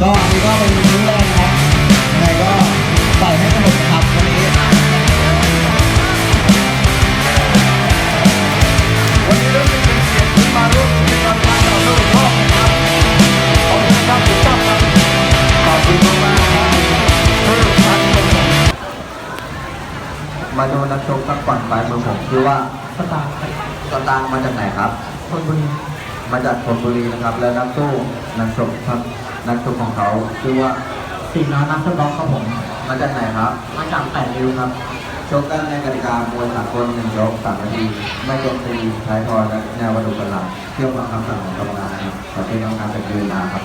ก็อันนี้ก็เป็นมื้อแรกนะครับยังไงก็ใส่ให้สนุกครับวันนี้ วันนี้รู้สึกเป็นเกียรติที่มาร่วมกิจกรรมการต่อสู้รอบนะครับขอบคุณครับทุกท่านครับขอบคุณมากๆครับเพื่อพันคนมาดูนักชกทั้งฝั่งซ้ายมือผมชื่อว่าสตาร์สตางค์มาจากไหนครับคนบุรีมาจากชลบุรีนะครับ และนักสู้นักชกครับ นักชกของเขาชื่อว่าสีน้อยนักฟุตบอลครับผมมาจากไหนครับ มาจากแปดริ้วครับชกกันในกติกามวยสากลหนึ่งยกสามนาทีไม่โจมตีท้ายทอยและแนววัตถุกำลังเที่ยวฟังคำสั่งของกรรมการนะครับขอเป็นกรรมการเป็นยืนนะครับ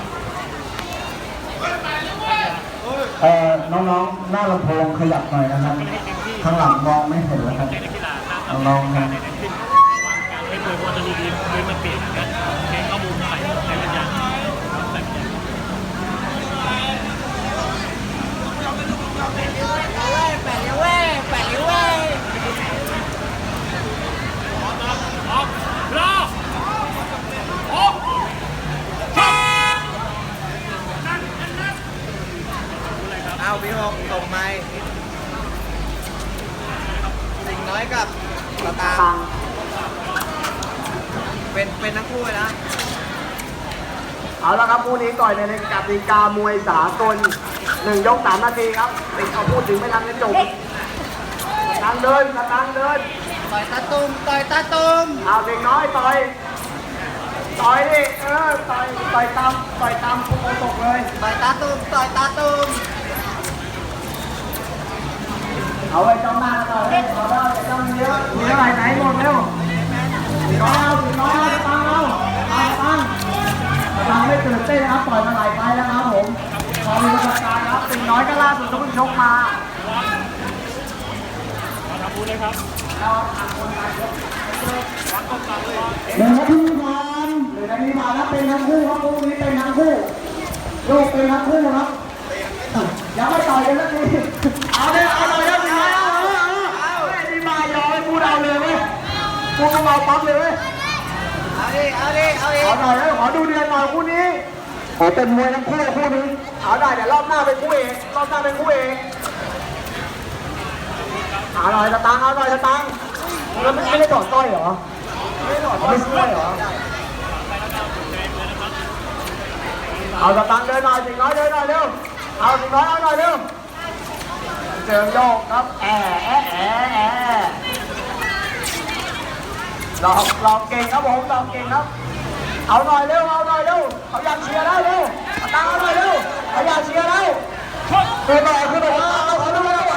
เอ่อน้องๆหน้าลำโพงขยับหน่อยนะครับข้างหลังมองไม่เห็นแล้วครับน้องๆนะไม่เคยว่าจะดีดีเคยมาเปลี่ยนกันแค่ข้อมูลใส่ใส่ปัญญาใส่ปัญญา เอาพี่หกส่ง ไม้สิ่งน้อยกับสตางค์เป็นเป็นทั้งคู่เลยนะ เอาละครับคู่นี้ต่อยในกติกามวยสากลหนึ่งยกสามนาทีครับติดเอาพูดถึงไม่ทันจะจบสตางค์เดินสตางค์เดิน ต่อยตาตุ่มต่อยตาตุ่มเอาเด็กน้อยต่อย ต่อยดิเออต่อยต่อยตามต่อยตามโคตกเลย ต่อยตาตุ่มต่อยตาตุ่ม เอาไว้จ้องหน้าต่อยเลยเอาแล้วอย่าจ้องเยอะมีอะไรไหนหมดเร็ว สีน้อยเอาสีน้อยเอาตังเอาเอาตังตังไม่ตื่นเต้นนะครับปล่อยมาหลายไปแล้วครับผมขอมีประสบการณ์ครับสีน้อยก็ล่าสุดก็เพิ่งชกมาทำพูดเลยครับหนึ่งนาทีผ่านหนึ่งนาที พูดก็เมาปั๊บเลยเว้ยเอาดิ เอาดิ เอาดิ ขอหน่อยนะขอดูเดือนหน่อยคู่นี้ ขอเป็นมวยทั้งคู่คู่นี้ เอาได้เดี๋ยวรอบหน้าเป็นคู่เอกรอบหน้าเป็นคู่เอกเอาหน่อยสตังค์เอาหน่อยสตังค์แล้วไม่ได้ถอดสร้อยเหรอ ไม่ได้ถอดสร้อยสร้อยเหรอ เอาสตังค์เดินหน่อยสิงน้อยเดินหน่อยเร็ว เอาสิงน้อยเอาหน่อยเร็วเจอโยกครับแอะแอะแอะแอะ หลอกหลอกเก่งครับผมหลอกเก่งครับ เอาหน่อยเร็ว เอาหน่อยเร็วเขาอยากเชียร์แล้วเร็วเอาตังค์เอาหน่อยเร็วเขาอยากเชียร์แล้วคือหน่อยคือหน่อยเอาเขาดูแล้วไหว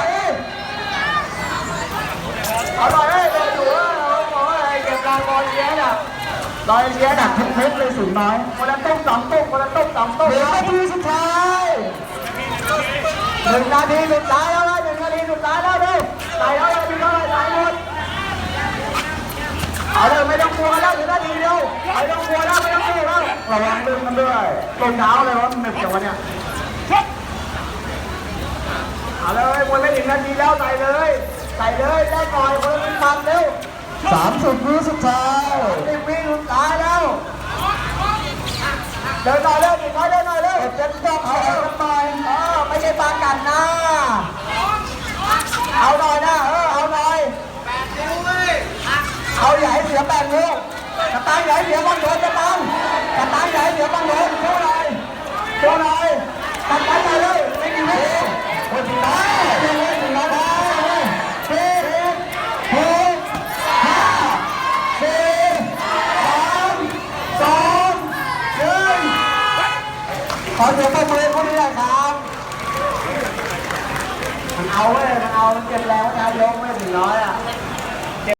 เอาหน่อยเฮ้ยเดินอยู่เออเอาหน่อยเก็บรางบอลเชียร์น่ะรอยเชียร์น่ะเพชรเลยสูงน้อยคนละตุ้มสองตุ้มคนละตุ้มสองตุ้มเหลือนาทีสุดท้ายหนึ่งนาทีสุดท้ายแล้วนะหนึ่งนาทีสุดท้ายแล้วเร็วใส่แล้ว เอาเลยไม่ต้องกลัวแล้วเหลือนาทีเดียวไม่ต้องกลัวแล้วไม่ต้องกลัวแล้วระวังดึงกันด้วยรองเท้าเลยวะมันเหน็บจังวะเนี่ยเอาเลยวนไม่ถึงนาทีแล้วใส่เลยใส่เลยได้ก่อนคนละเป็นพันเร็วสามสิบวิสุดท้ายรีบวิ่งสุดท้ายแล้วเดินหน่อยเร็วดิน้อยเดินหน่อยเร็วเจ็ดรอบเอาเอากันหน่อยเออไม่ใช่ปลากัดนะเอาหน่อยนะ เออ เอาหน่อย เอาใหญ่เสียแปดนิ้วกระตังใหญ่เสียบางโดนกระตังกระตังใหญ่เสียบางโดนโชว์หน่อยโชว์หน่อยตัดไปเลยไม่มีวิคนที่ตายเลยถึงแล้วเลยสิบหกห้าสี่สามสองหนึ่งขอเสียงปรบมือคนนี้หน่อยครับมันเอาเว้ยมันเอามันเก็บแรงมันเอายกไม่ถึงร้อยอะ